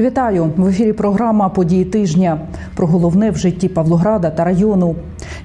Вітаю в ефірі. Програма Події тижня про головне в житті Павлограда та району.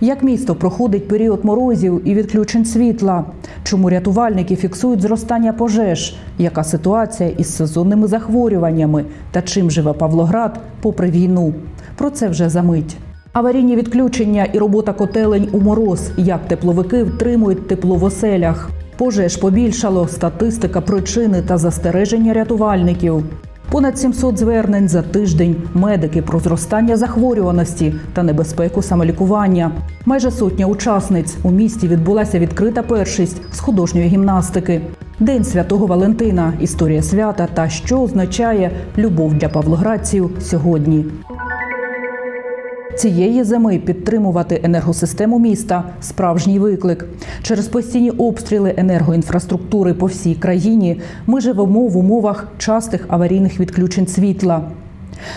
Як місто проходить період морозів і відключень світла? Чому рятувальники фіксують зростання пожеж? Яка ситуація із сезонними захворюваннями? Та чим живе Павлоград попри війну? Про це вже за мить. Аварійні відключення і робота котелень у мороз. Як тепловики втримують тепло в оселях? Пожеж побільшало, статистика причини та застереження рятувальників. Понад 700 звернень за тиждень, медики про зростання захворюваності та небезпеку самолікування. Майже сотня учасниць у місті відбулася відкрита першість з художньої гімнастики. День святого Валентина, історія свята та що означає любов для павлоградців сьогодні. Цієї зими підтримувати енергосистему міста справжній виклик. Через постійні обстріли енергоінфраструктури по всій країні ми живемо в умовах частих аварійних відключень світла.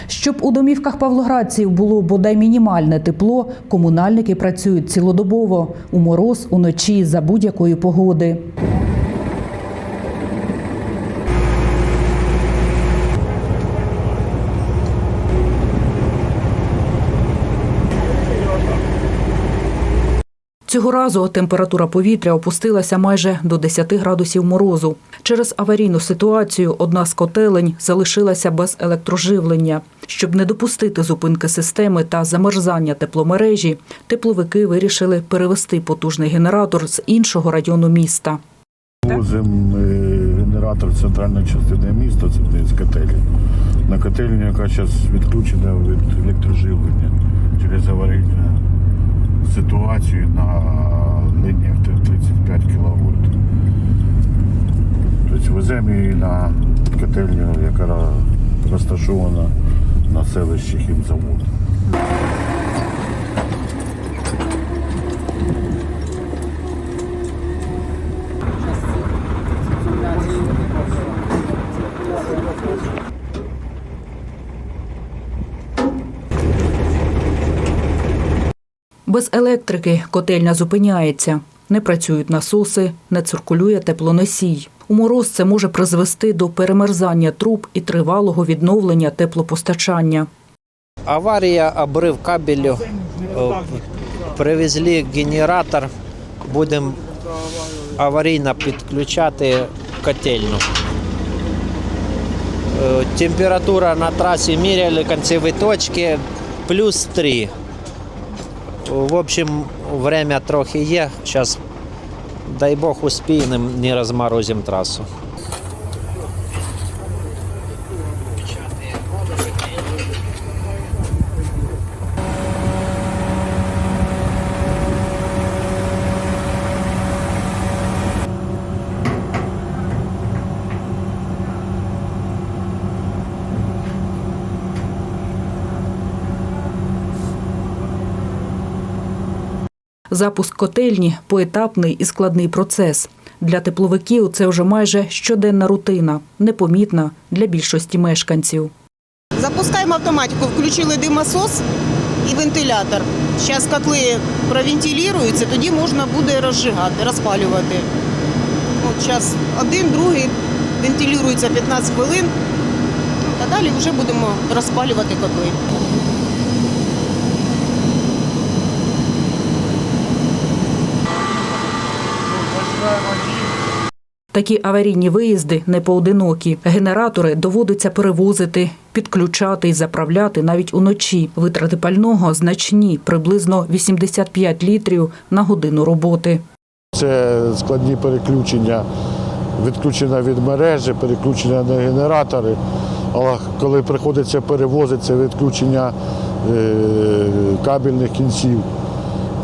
Щоб у домівках павлоградців було бодай мінімальне тепло, комунальники працюють цілодобово у мороз, уночі за будь-якої погоди. Цього разу температура повітря опустилася майже до 10 градусів морозу. Через аварійну ситуацію одна з котелень залишилася без електроживлення. Щоб не допустити зупинки системи та замерзання тепломережі, тепловики вирішили перевести потужний генератор з іншого району міста. Возимо е, генератор центральної частини міста, це з котелі. На котельню, яка зараз відключена від електроживлення через аварійну ситуацію на лініях 35 кВт. Тобто веземо її на котельню, яка розташована на селищі хімзаводу. Без електрики котельня зупиняється. Не працюють насоси, не циркулює теплоносій. У мороз це може призвести до перемерзання труб і тривалого відновлення теплопостачання. Аварія, обрив кабелю. О, Привезли генератор. Будемо аварійно підключати котельну. Е, Температура на трасі міряли кінцеві точки плюс 3. В общем, время трохи є. Зараз, дай Бог, успіємо, не розморозимо трасу. Запуск котельні поетапний і складний процес. Для тепловиків це вже майже щоденна рутина, непомітна для більшості мешканців. Запускаємо автоматику, включили димосос і вентилятор. Зараз котли провентилюються, тоді можна буде розжигати, розпалювати. От зараз один, другий вентилюється 15 хвилин, а далі вже будемо розпалювати котли. Такі аварійні виїзди не поодинокі. Генератори доводиться перевозити, підключати і заправляти навіть уночі. Витрати пального значні, приблизно 85 літрів на годину роботи. Це складні переключення, відключення від мережі, переключення на генератори. Але коли приходиться перевозити, це відключення е, кабельних кінців.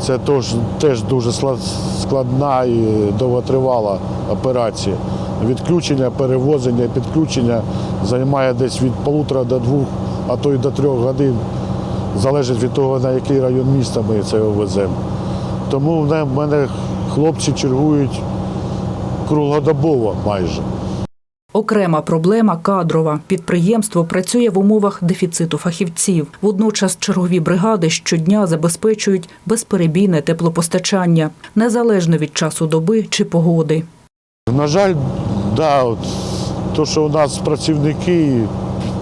Це теж, теж дуже складна і довготривала операція. Відключення, перевозення, підключення займає десь від полутора до двох, а то й до трьох годин. Залежить від того, на який район міста ми це веземо. Тому в мене- хлопці чергують круглодобово майже. Окрема проблема кадрова. Підприємство працює в умовах дефіциту фахівців. Водночас чергові бригади щодня забезпечують безперебійне теплопостачання, незалежно від часу доби чи погоди. На жаль, Да, от, то, що у нас працівники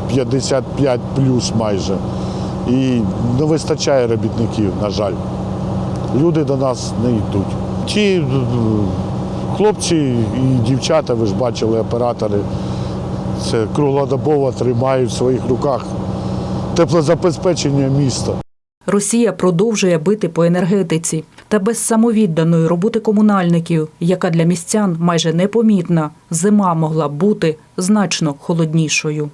55 плюс майже. І не вистачає робітників, на жаль. Люди до нас не йдуть. Ті хлопці і дівчата, ви ж бачили, оператори, це круглодобово тримають в своїх руках теплозабезпечення міста. Росія продовжує бити по енергетиці та без самовідданої роботи комунальників, яка для містян майже непомітна, зима могла б бути значно холоднішою.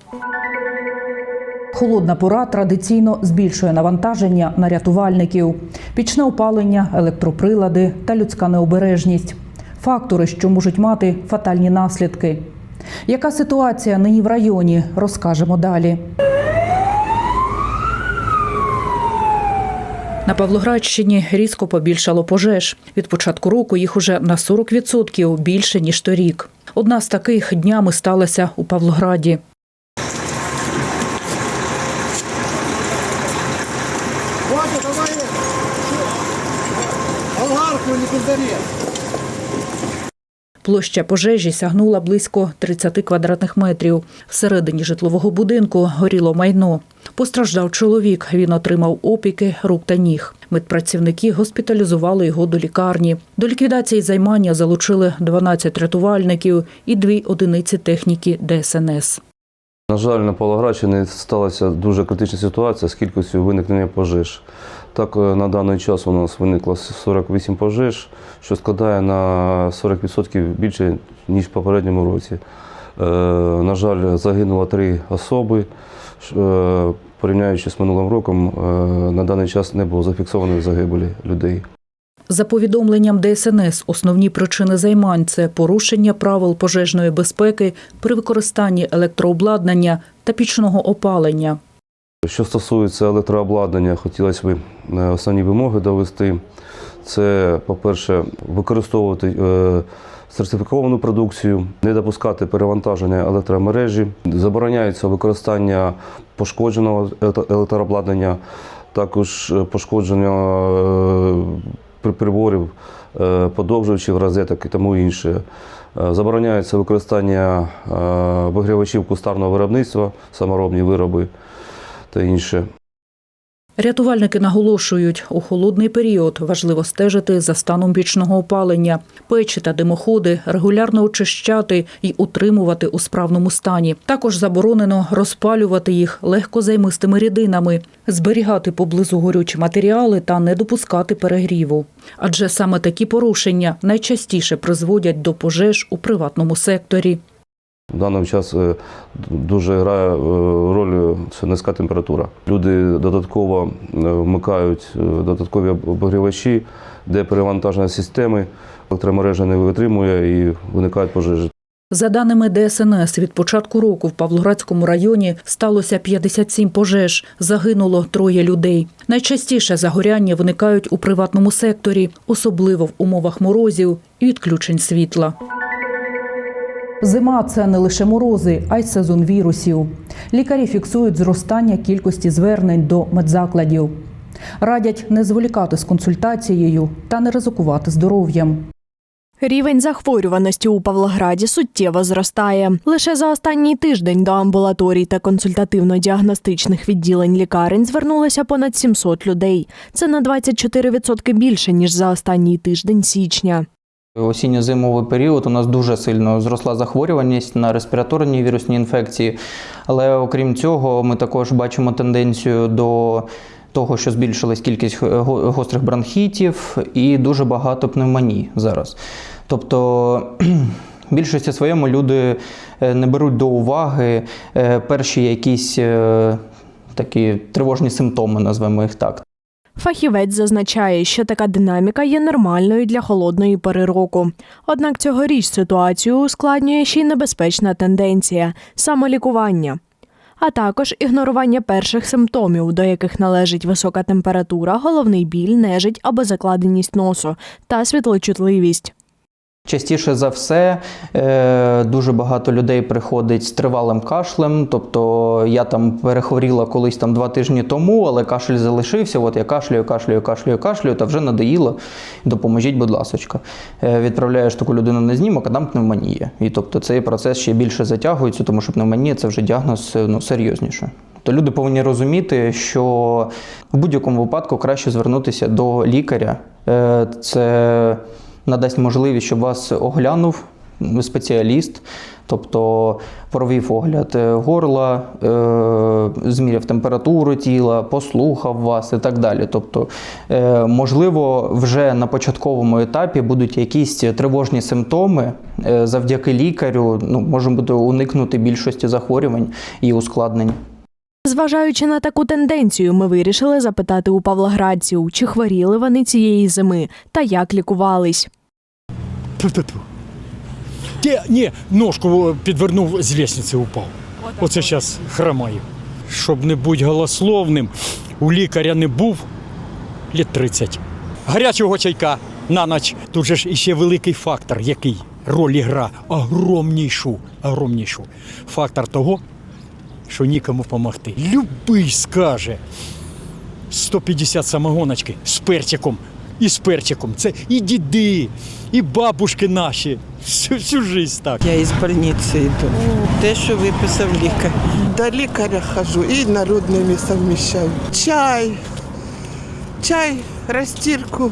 Холодна пора традиційно збільшує навантаження на рятувальників, пічне опалення, електроприлади та людська необережність фактори, що можуть мати фатальні наслідки. Яка ситуація нині в районі, розкажемо далі. На Павлоградщині різко побільшало пожеж. Від початку року їх уже на 40% більше ніж торік. Одна з таких днями сталася у Павлограді. Вася, давай болгарку не пиздари. Площа пожежі сягнула близько 30 квадратних метрів. Всередині житлового будинку горіло майно. Постраждав чоловік. Він отримав опіки рук та ніг. Медпрацівники госпіталізували його до лікарні. До ліквідації займання залучили 12 рятувальників і дві одиниці техніки ДСНС. На жаль, на Павлоградщині сталася дуже критична ситуація з кількістю виникнення пожеж. Так, е, на даний час у нас виникло 48 пожеж, що складає на 40% більше, ніж в попередньому році. Е, На жаль, загинуло три особи. Е, Порівняючи з минулим роком, на даний час не було зафіксованих загибелі людей. За повідомленням ДСНС, основні причини займань це порушення правил пожежної безпеки при використанні електрообладнання та пічного опалення. Що стосується електрообладнання, хотілося б е, основні вимоги довести. Це, по-перше, використовувати е, сертифіковану продукцію, не допускати перевантаження електромережі, забороняється використання пошкодженого електрообладнання, також е, пошкодження приборів, подовжувачів, розеток і тому інше. Забороняється використання вигрівачів кустарного виробництва, саморобні вироби та інше. Рятувальники наголошують, у холодний період важливо стежити за станом пічного опалення, печі та димоходи регулярно очищати і утримувати у справному стані. Також заборонено розпалювати їх легкозаймистими рідинами, зберігати поблизу горючі матеріали та не допускати перегріву. Адже саме такі порушення найчастіше призводять до пожеж у приватному секторі. В даний час е, дуже грає е, роль це низька температура. Люди додатково е, вмикають е, додаткові обігрівачі, де перевантаження системи, електромережа не витримує і виникають пожежі. За даними ДСНС, від початку року в Павлоградському районі сталося 57 пожеж, загинуло троє людей. Найчастіше загоряння виникають у приватному секторі, особливо в умовах морозів і відключень світла. Зима це не лише морози, а й сезон вірусів. Лікарі фіксують зростання кількості звернень до медзакладів. Радять не зволікати з консультацією та не ризикувати здоров'ям. Рівень захворюваності у Павлограді суттєво зростає. Лише за останній тиждень до амбулаторій та консультативно-діагностичних відділень лікарень звернулося понад 700 людей. Це на 24% більше ніж за останній тиждень січня. Осінньо-зимовий період у нас дуже сильно зросла захворюваність на респіраторні вірусні інфекції. Але окрім цього, ми також бачимо тенденцію до того, що збільшилась кількість гострих бронхітів і дуже багато пневмоній зараз. Тобто. Більшості своєму люди е, не беруть до уваги е, перші якісь е, такі тривожні симптоми, назвемо їх так. Фахівець зазначає, що така динаміка є нормальною для холодної пори року. Однак цьогоріч ситуацію ускладнює ще й небезпечна тенденція самолікування, а також ігнорування перших симптомів, до яких належить висока температура, головний біль, нежить або закладеність носу та світлочутливість. Частіше за все, е, дуже багато людей приходить з тривалим кашлем. Тобто я там перехворіла колись там два тижні тому, але кашель залишився. От я кашлюю, кашлюю, кашлюю, кашлюю, та вже надоїло. Допоможіть, будь ласочка. Е, Відправляєш таку людину на знімок, а там пневмонія. І тобто цей процес ще більше затягується, тому що пневмонія це вже діагноз е, ну, серйозніше. То люди повинні розуміти, що в будь-якому випадку краще звернутися до лікаря. Це надасть можливість, щоб вас оглянув спеціаліст, тобто провів огляд е, горла, е, зміряв температуру тіла, послухав вас і так далі. Тобто, е, можливо, вже на початковому етапі будуть якісь тривожні симптоми. Завдяки лікарю ну, може бути уникнути більшості захворювань і ускладнень. Зважаючи на таку тенденцію, ми вирішили запитати у павлоградців, чи хворіли вони цієї зими та як лікувались. Те, ні, ножку підвернув з лестниці упав. Оце зараз хромаю. Щоб не бути голословним, у лікаря не був літ 30. Гарячого чайка на ніч. Тут же ж іще великий фактор, який роль гра огромнішу, огромнішу. Фактор того, що нікому допомогти. Любий скаже 150 самогоночки з перчиком І з перчиком. Це і діди, і бабушки наші. Всю, всю жизнь так. Я із больниці йду. Те, що виписав лікар. До лікаря хожу і народними совмещаю. Чай, чай, растирку.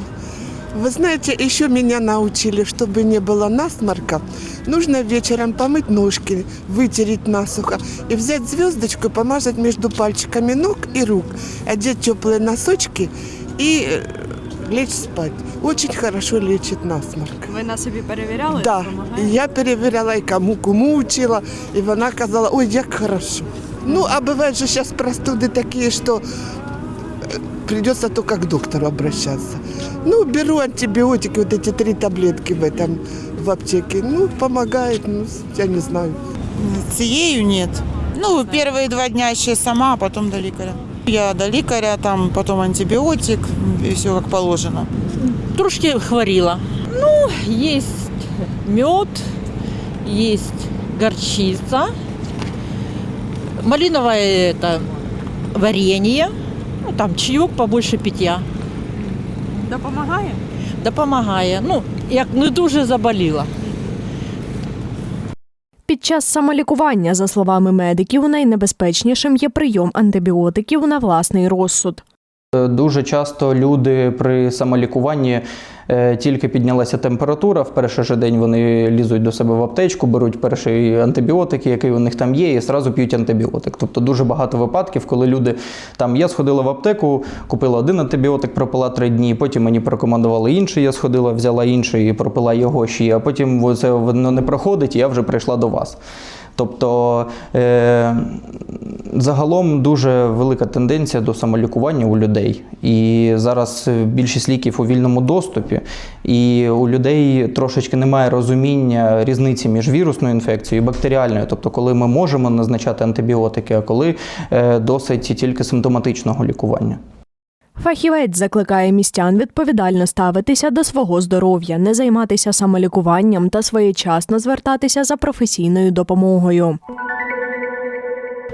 Вы знаете, еще меня научили, чтобы не было насморка, нужно вечером помыть ножки, вытереть насухо и взять звездочку и помазать между пальчиками ног и рук, одеть теплые носочки и э, лечь спать. Очень хорошо лечит насморк. Ви на собі перевіряли? Да, я перевіряла і кому кому учила, і вона казала, ой, як хорошо. Ну, а бывает же сейчас простуды такие, что э, придется только к доктору обращаться. Ну, беру антибиотики, вот эти три таблетки в этом, в аптеке. Ну, помогает, ну, я не знаю. Цією ні. Ну, перші два дня ще сама, а потім до лікаря. Я до лікаря, там потім антибіотик, і все як положено. Трошки хворіла. Ну, есть мед, есть горчица, малиновое это варенье, ну, там чаек побольше питья. Допомагає? Допомагає. Ну, як не дуже заболіла. Під час самолікування, за словами медиків, найнебезпечнішим є прийом антибіотиків на власний розсуд. Дуже часто люди при самолікуванні тільки піднялася температура. В перший же день вони лізуть до себе в аптечку, беруть перший антибіотик, який у них там є, і зразу п'ють антибіотик. Тобто дуже багато випадків, коли люди там я сходила в аптеку, купила один антибіотик, пропила три дні. Потім мені порекомендували інший. Я сходила, взяла інший і пропила його ще. А потім це воно не проходить, і я вже прийшла до вас. Тобто е, загалом дуже велика тенденція до самолікування у людей. І зараз більшість ліків у вільному доступі, і у людей трошечки немає розуміння різниці між вірусною інфекцією і бактеріальною. Тобто, коли ми можемо назначати антибіотики, а коли е, досить тільки симптоматичного лікування. Фахівець закликає містян відповідально ставитися до свого здоров'я, не займатися самолікуванням та своєчасно звертатися за професійною допомогою.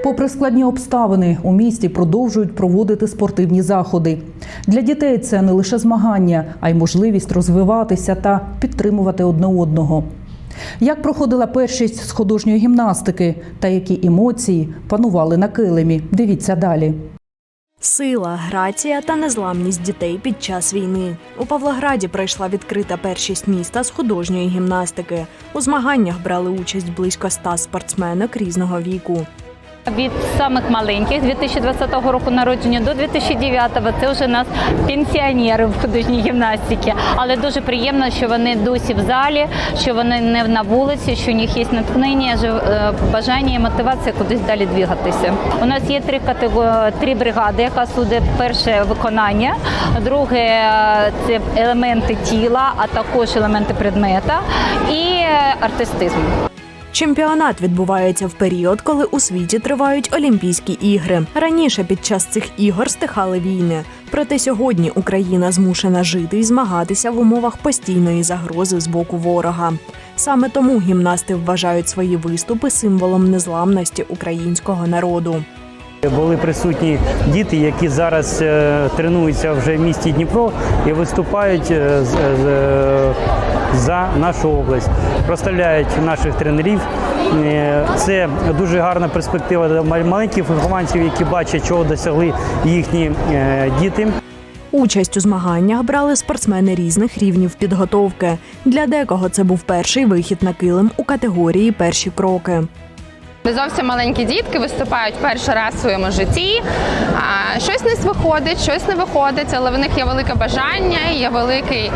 Попри складні обставини, у місті продовжують проводити спортивні заходи. Для дітей це не лише змагання, а й можливість розвиватися та підтримувати одне одного. Як проходила першість з художньої гімнастики та які емоції панували на килимі? Дивіться далі. Сила, грація та незламність дітей під час війни. У Павлограді пройшла відкрита першість міста з художньої гімнастики. У змаганнях брали участь близько ста спортсменок різного віку. Від самих маленьких з 2020 року народження до 2009 це вже нас пенсіонери в художній гімнастиці. Але дуже приємно, що вони досі в залі, що вони не на вулиці, що у них є натхнення, е, бажання і мотивація кудись далі двигатися. У нас є три категорії, три бригади, яка судить перше виконання, друге е, це елементи тіла, а також елементи предмета і е, артистизм. Чемпіонат відбувається в період, коли у світі тривають Олімпійські ігри. Раніше під час цих ігор стихали війни. Проте сьогодні Україна змушена жити і змагатися в умовах постійної загрози з боку ворога. Саме тому гімнасти вважають свої виступи символом незламності українського народу. Були присутні діти, які зараз е, тренуються вже в місті Дніпро і виступають е, з- з- за нашу область, проставляють наших тренерів. Е, Це дуже гарна перспектива для маленьких вихованців, які бачать, чого досягли їхні е, діти. Участь у змаганнях брали спортсмени різних рівнів підготовки. Для декого це був перший вихід на килим у категорії перші кроки. Де зовсім маленькі дітки виступають перший раз в своєму житті. Щось не виходить, щось не виходить, але в них є велике бажання, є великий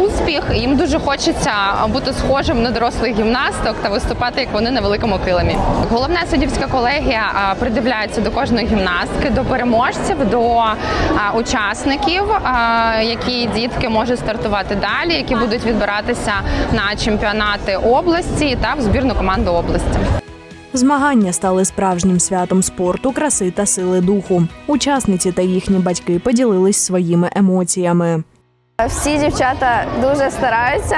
успіх. Їм дуже хочеться бути схожим на дорослих гімнасток та виступати як вони на великому килимі. Головна суддівська колегія придивляється до кожної гімнастки, до переможців, до учасників, які дітки можуть стартувати далі, які будуть відбиратися на чемпіонати області та в збірну команду області. Змагання стали справжнім святом спорту, краси та сили духу. Учасниці та їхні батьки поділились своїми емоціями. Всі дівчата дуже стараються,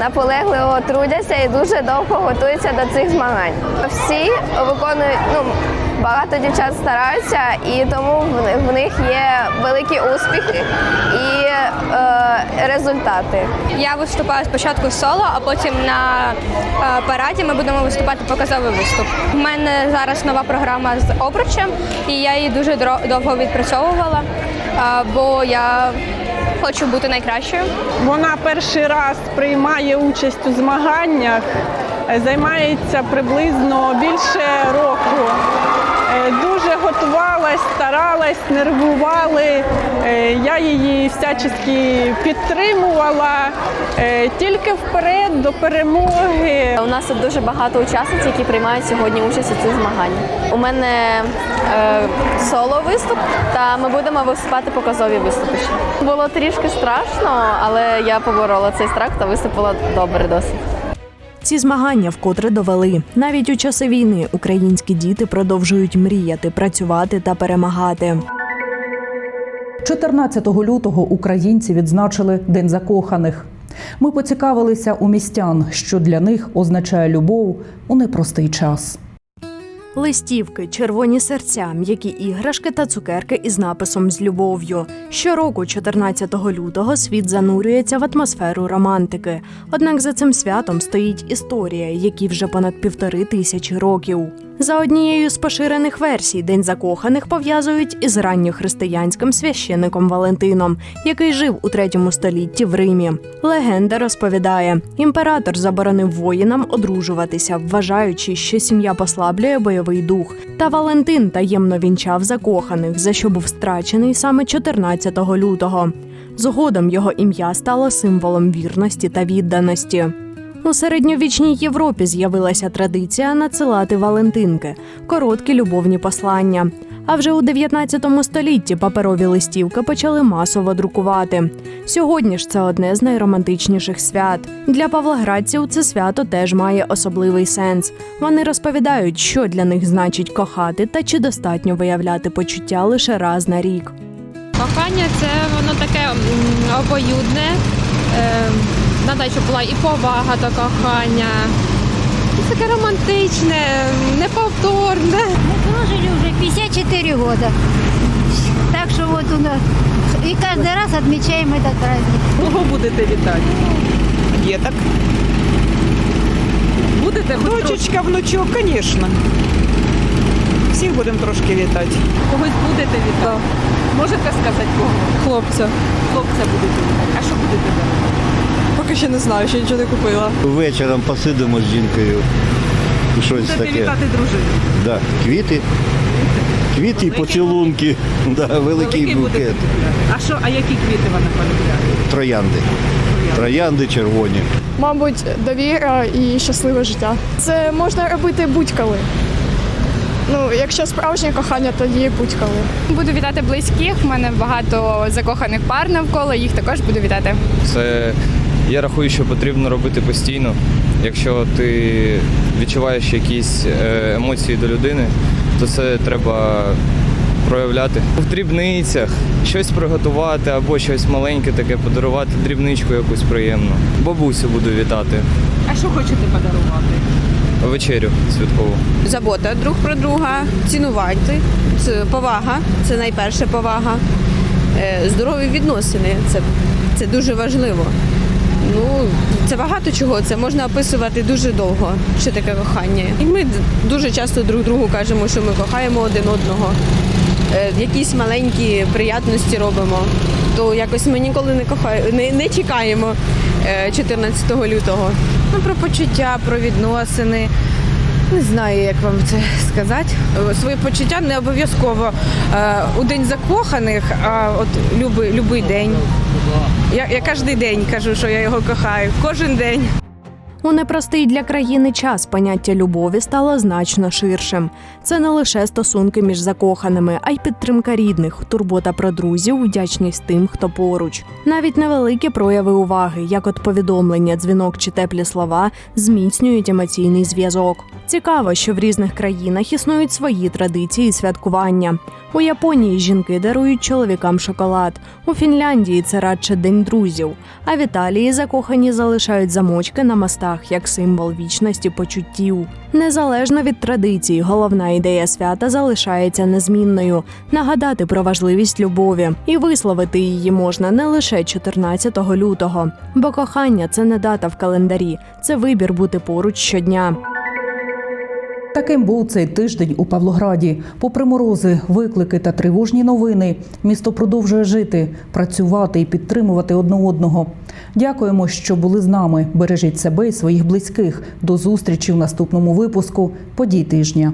наполегливо трудяться і дуже довго готуються до цих змагань. Всі виконують ну багато дівчат стараються, і тому в, них є великі успіхи і е, результати. Я виступаю спочатку соло, а потім на е, параді ми будемо виступати показовий виступ. У мене зараз нова програма з обручем, і я її дуже довго відпрацьовувала, е, бо я хочу бути найкращою. Вона перший раз приймає участь у змаганнях, займається приблизно більше року. Е, Дуже готувалась, старалась, нервували. Е, Я її всячески підтримувала. Е, Тільки вперед до перемоги. У нас тут дуже багато учасниць, які приймають сьогодні участь у цих змаганнях. У мене е, соло виступ, та ми будемо виступати показові виступи. Було трішки страшно, але я поборола цей страх та виступила добре досить. Ці змагання вкотре довели. Навіть у часи війни українські діти продовжують мріяти, працювати та перемагати. 14 лютого українці відзначили День закоханих. Ми поцікавилися у містян, що для них означає любов у непростий час. Листівки, червоні серця, м'які іграшки та цукерки із написом з любов'ю. Щороку, 14 лютого, світ занурюється в атмосферу романтики. Однак за цим святом стоїть історія, якій вже понад півтори тисячі років. За однією з поширених версій, День закоханих пов'язують із ранньохристиянським священником Валентином, який жив у третьому столітті в Римі. Легенда розповідає, імператор заборонив воїнам одружуватися, вважаючи, що сім'я послаблює бойовий дух. Та Валентин таємно вінчав закоханих, за що був страчений саме 14 лютого. Згодом його ім'я стало символом вірності та відданості. У середньовічній Європі з'явилася традиція надсилати Валентинки, короткі любовні послання. А вже у 19 столітті паперові листівки почали масово друкувати. Сьогодні ж це одне з найромантичніших свят. Для павлоградців це свято теж має особливий сенс. Вони розповідають, що для них значить кохати та чи достатньо виявляти почуття лише раз на рік. Кохання це воно таке обоюдне. Е, Надо, щоб була і повага до кохання. Це таке романтичне, неповторне. Мы прожили уже 54 года. Так что вот у нас... И каждый раз отмечаем этот праздник. Кого будете вітати? Діток. Будете Дочечка, внучок, звісно. Всіх будемо трошки вітати. Когось будете вітати? Можете сказати кого? Хлопця. Хлопця будете вітати. А що будете вітати? Ще не знаю, ще нічого не купила. Вечором посидимо з жінкою. Щось Будете таке. вітати дружину. Да. Квіти. Квіти і поцілунки. Да, великий Великий букет. купляти. А що, а які квіти вона полюбляє? Троянди. Троянди червоні. Мабуть, довіра і щасливе життя. Це можна робити будь-коли. Ну, якщо справжнє кохання, тоді будь-коли. Буду вітати близьких. У мене багато закоханих пар навколо, їх також буду вітати. Це Я рахую, що потрібно робити постійно. Якщо ти відчуваєш якісь е, емоції до людини, то це треба проявляти. В дрібницях щось приготувати або щось маленьке таке подарувати, дрібничку якусь приємну. Бабусю буду вітати. А що хочете подарувати? Вечерю святкову. Забота друг про друга, цінувати, це повага, це найперше повага. Е, Здорові відносини це, це дуже важливо. Ну, це багато чого, це можна описувати дуже довго, що таке кохання. І ми дуже часто друг другу кажемо, що ми кохаємо один одного. Е, Якісь маленькі приятності робимо. То якось ми ніколи не кохаємо, не, не чекаємо е, 14 лютого. Ну, про почуття, про відносини. Не знаю, як вам це сказати. Е, Свої почуття не обов'язково е, у день закоханих, а от любий, любий день. Я, я кожен день кажу, що я його кохаю. Кожен день. У непростий для країни час поняття любові стало значно ширшим. Це не лише стосунки між закоханими, а й підтримка рідних, турбота про друзів, вдячність тим, хто поруч. Навіть невеликі прояви уваги, як от повідомлення, дзвінок чи теплі слова, зміцнюють емоційний зв'язок. Цікаво, що в різних країнах існують свої традиції святкування. У Японії жінки дарують чоловікам шоколад. У Фінляндії це радше день друзів. А в Італії закохані залишають замочки на мостах як символ вічності почуттів. Незалежно від традицій, головна ідея свята залишається незмінною нагадати про важливість любові і висловити її можна не лише 14 лютого, бо кохання це не дата в календарі, це вибір бути поруч щодня. Таким був цей тиждень у Павлограді. Попри морози, виклики та тривожні новини, місто продовжує жити, працювати і підтримувати одне одного. Дякуємо, що були з нами. Бережіть себе і своїх близьких. До зустрічі в наступному випуску подій тижня.